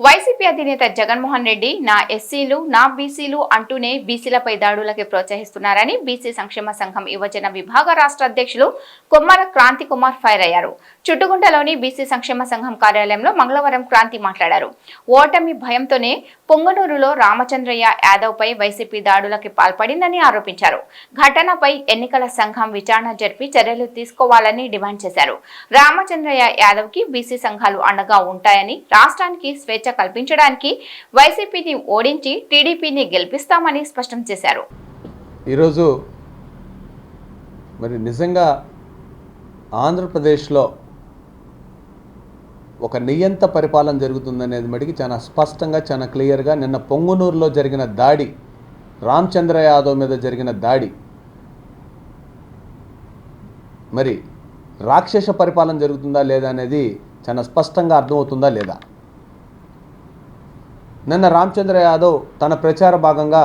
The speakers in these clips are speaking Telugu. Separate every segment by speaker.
Speaker 1: వైసీపీ అధినేత జగన్మోహన్ రెడ్డి నా ఎస్సీలు నా బీసీలు అంటూనే బీసీలపై దాడులకి ప్రోత్సహిస్తున్నారని బీసీ సంక్షేమ సంఘం యువజన విభాగ రాష్ట్ర అధ్యక్షులు కొమ్మర క్రాంతి కుమార్ ఫైర్ అయ్యారు. చుట్టుగుంటలోని బీసీ సంక్షేమ సంఘం కార్యాలయంలో మంగళవారం క్రాంతి మాట్లాడారు. ఓటమి భయంతోనే పొంగనూరులో రామచంద్రయ్య యాదవ్పై వైసీపీ దాడులకి పాల్పడిందని ఆరోపించారు. ఘటనపై ఎన్నికల సంఘం విచారణ జరిపి చర్యలు తీసుకోవాలని డిమాండ్ చేశారు. రామచంద్రయ్య యాదవ్కి బీసీ సంఘాలు అండగా ఉంటాయని రాష్ట్రానికి స్వేచ్ఛ కల్పించడానికి వైసీపీని ఓడించి టీడీపీని గెలిపిస్తామని స్పష్టం చేశారు.
Speaker 2: ఈరోజు మరి నిజంగా ఆంధ్రప్రదేశ్లో ఒక నియంత పరిపాలన జరుగుతుందనేది మటుకి చాలా స్పష్టంగా చాలా క్లియర్గా నిన్న పొంగునూరులో జరిగిన దాడి రామచంద్ర యాదవ్ మీద జరిగిన దాడి మరి రాక్షస పరిపాలన జరుగుతుందా లేదా అనేది చాలా స్పష్టంగా అర్థమవుతుందా లేదా? నిన్న రామచంద్ర యాదవ్ తన ప్రచార భాగంగా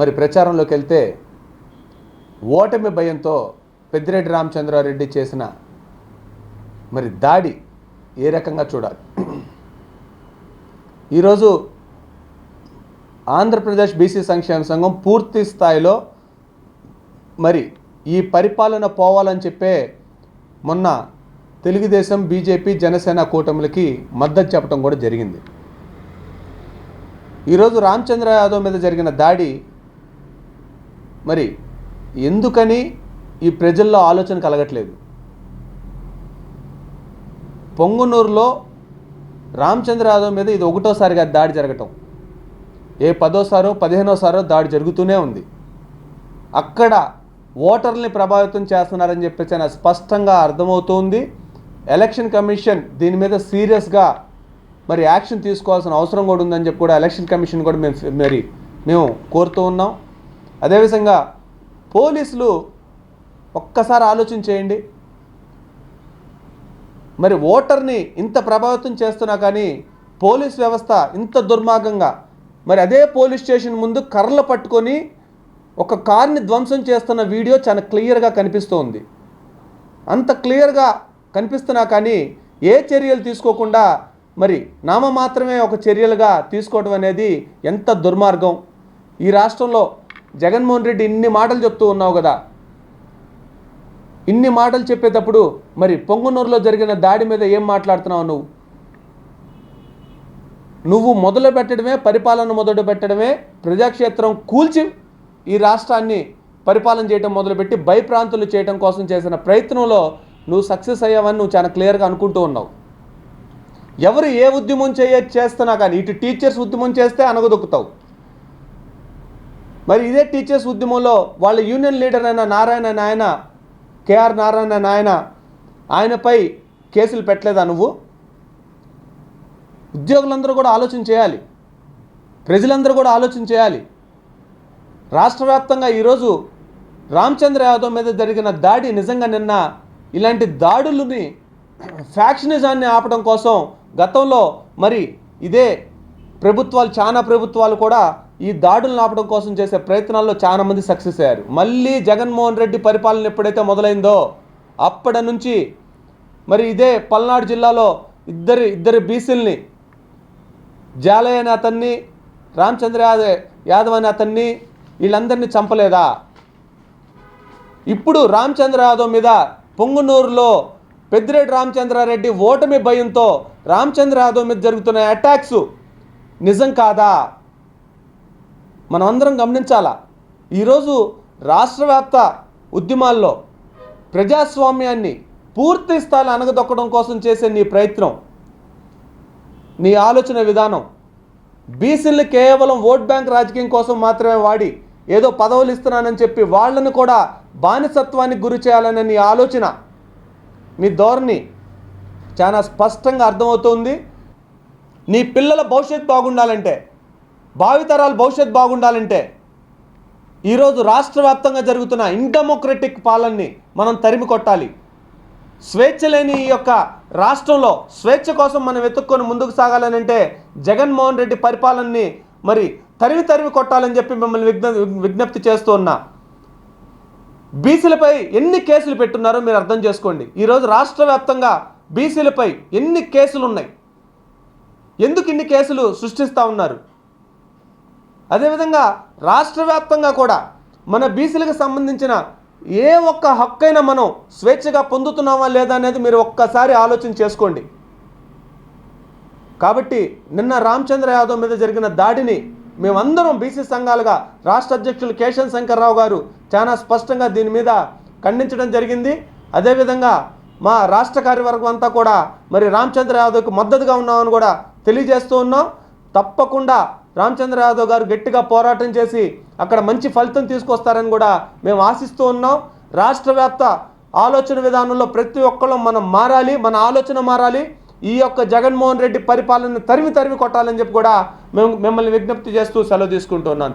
Speaker 2: మరి ప్రచారంలోకి వెళ్తే ఓటమి భయంతో పెద్దిరెడ్డి రామచంద్రారెడ్డి చేసిన మరి దాడి ఏ రకంగా చూడాలి? ఈరోజు ఆంధ్రప్రదేశ్ బీసీ సంక్షేమ సంఘం పూర్తి స్థాయిలో మరి ఈ పరిపాలన పోవాలని చెప్పే మొన్న తెలుగుదేశం బీజేపీ జనసేన కూటమిలకి మద్దతు చెప్పడం కూడా జరిగింది. ఈరోజు రామచంద్ర యాదవ్ మీద జరిగిన దాడి మరి ఎందుకని ఈ ప్రజల్లో ఆలోచన కలగట్లేదు? పొంగునూరులో రామచంద్ర యాదవ్ మీద ఇది ఒకటోసారిగా దాడి జరగటం. ఏ పదోసారో పదిహేనోసారో దాడి జరుగుతూనే ఉంది. అక్కడ ఓటర్ని ప్రభావితం చేస్తున్నారని చెప్పేసి చాలా స్పష్టంగా అర్థమవుతుంది. ఎలక్షన్ కమిషన్ దీని మీద సీరియస్గా మరి యాక్షన్ తీసుకోవాల్సిన అవసరం కూడా ఉందని చెప్పి కూడా ఎలక్షన్ కమిషన్ కూడా మేము మరి మేము కోరుతూ ఉన్నాం. అదేవిధంగా పోలీసులు ఒక్కసారి ఆలోచన చేయండి. మరి ఓటర్ని ఇంత ప్రభావితం చేస్తున్నా కానీ పోలీస్ వ్యవస్థ ఇంత దుర్మార్గంగా మరి అదే పోలీస్ స్టేషన్ ముందు కర్రలు పట్టుకొని ఒక కార్ని ధ్వంసం చేస్తున్న వీడియో చాలా క్లియర్గా కనిపిస్తోంది. అంత క్లియర్గా కనిపిస్తున్నా కానీ ఏ చర్యలు తీసుకోకుండా మరి నామ మాత్రమే ఒక చర్యలుగా తీసుకోవడం అనేది ఎంత దుర్మార్గం? ఈ రాష్ట్రంలో జగన్మోహన్ రెడ్డి ఇన్ని మాటలు చెప్తూ ఉన్నావు కదా. ఇన్ని మాటలు చెప్పేటప్పుడు మరి పొంగునూరులో జరిగిన దాడి మీద ఏం మాట్లాడుతున్నావు నువ్వు? నువ్వు మొదలు పెట్టడమే పరిపాలన మొదలు పెట్టడమే ప్రజాక్షేత్రం కూల్చి ఈ రాష్ట్రాన్ని పరిపాలన చేయడం మొదలుపెట్టి భయప్రాంతులు చేయడం కోసం చేసిన ప్రయత్నంలో నువ్వు సక్సెస్ అయ్యావని నువ్వు చాలా క్లియర్గా అనుకుంటూ ఉన్నావు. ఎవరు ఏ ఉద్యమం చేయ చేస్తున్నా కానీ ఇటు టీచర్స్ ఉద్యమం చేస్తే అనగదొక్కుతావు. మరి ఇదే టీచర్స్ ఉద్యమంలో వాళ్ళ యూనియన్ లీడర్ అయిన నారాయణ నాయన కేఆర్ నారాయణ నాయన ఆయనపై కేసులు పెట్టలేదా నువ్వు? ఉద్యోగులందరూ కూడా ఆలోచన చేయాలి. ప్రజలందరూ కూడా ఆలోచన చేయాలి. రాష్ట్ర వ్యాప్తంగా ఈరోజు రామచంద్ర యాదవ్ మీద జరిగిన దాడి నిజంగా నిన్న ఇలాంటి దాడులని ఫ్యాక్షనిజాన్ని ఆపడం కోసం గతంలో మరి ఇదే ప్రభుత్వాలు చాలా ప్రభుత్వాలు కూడా ఈ దాడులను ఆపడం కోసం చేసే ప్రయత్నాల్లో చాలా మంది సక్సెస్ అయ్యారు. మళ్ళీ జగన్మోహన్ రెడ్డి పరిపాలన ఎప్పుడైతే మొదలైందో అప్పటి నుంచి మరి ఇదే పల్నాడు జిల్లాలో ఇద్దరు ఇద్దరు బీసీల్ని జాలయ్య అనే అతన్ని రామచంద్ర యాదవ్ యాదవ్ అనే అతన్ని వీళ్ళందరినీ చంపలేదా? ఇప్పుడు రామచంద్ర యాదవ్ మీద పొంగునూరులో పెద్దిరెడ్డి రామచంద్రారెడ్డి ఓటమి భయంతో రామచంద్ర యాదవ్ మీద జరుగుతున్న అటాక్స్ నిజం కాదా? మనమందరం గమనించాలా? ఈరోజు రాష్ట్ర వ్యాప్త ఉద్యమాల్లో ప్రజాస్వామ్యాన్ని పూర్తి స్థాయిలో అనగదొక్కడం కోసం చేసే నీ ప్రయత్నం నీ ఆలోచన విధానం బీసీలు కేవలం ఓట్ బ్యాంక్ రాజకీయం కోసం మాత్రమే వాడి ఏదో పదవులు ఇస్తున్నానని చెప్పి వాళ్ళను కూడా బానిసత్వానికి గురి చేయాలనే నీ ఆలోచన మీ ధోరణి చాలా స్పష్టంగా అర్థమవుతుంది. నీ పిల్లల భవిష్యత్తు బాగుండాలంటే భావితరాల భవిష్యత్ బాగుండాలంటే ఈరోజు రాష్ట్ర వ్యాప్తంగా జరుగుతున్న ఇన్డెమోక్రటిక్ పాలనని మనం తరిమి కొట్టాలి. స్వేచ్ఛ లేని ఈ యొక్క రాష్ట్రంలో స్వేచ్ఛ కోసం మనం వెతుక్కొని ముందుకు సాగాలని అంటే జగన్మోహన్ రెడ్డి పరిపాలనని మరి తరివి తరివి కొట్టాలని చెప్పి మిమ్మల్ని విజ్ఞ విజ్ఞప్తి చేస్తూ ఉన్నా. బీసీలపై ఎన్ని కేసులు పెట్టున్నారో మీరు అర్థం చేసుకోండి. ఈరోజు రాష్ట్ర వ్యాప్తంగా బీసీలపై ఎన్ని కేసులు ఉన్నాయి ఎందుకు ఇన్ని కేసులు సృష్టిస్తూ ఉన్నారు? అదేవిధంగా రాష్ట్ర వ్యాప్తంగా కూడా మన బీసీలకు సంబంధించిన ఏ ఒక్క హక్కైనా మనం స్వేచ్ఛగా పొందుతున్నామా లేదా అనేది మీరు ఒక్కసారి ఆలోచన చేసుకోండి. కాబట్టి నిన్న రామచంద్ర యాదవ్ మీద జరిగిన దాడిని మేమందరం బీసీ సంఘాలుగా రాష్ట్ర అధ్యక్షులు కేశవ శంకర్రావు గారు చాలా స్పష్టంగా దీని మీద ఖండించడం జరిగింది. అదేవిధంగా మా రాష్ట్ర కార్యవర్గం అంతా కూడా మరి రామచంద్ర యాదవ్కి మద్దతుగా ఉన్నామని కూడా తెలియజేస్తూ ఉన్నాం. తప్పకుండా రామచంద్ర యాదవ్ గారు గట్టిగా పోరాటం చేసి అక్కడ మంచి ఫలితం తీసుకొస్తారని కూడా మేము ఆశిస్తూ ఉన్నాం. రాష్ట్ర వ్యాప్త ఆలోచన విధానంలో ప్రతి ఒక్కళ్ళం మనం మారాలి మన ఆలోచన మారాలి. ఈ యొక్క జగన్మోహన్ రెడ్డి పరిపాలన తరిమి తరిమి కొట్టాలని చెప్పి కూడా మేము మిమ్మల్ని విజ్ఞప్తి చేస్తూ సెలవు తీసుకుంటున్నాను.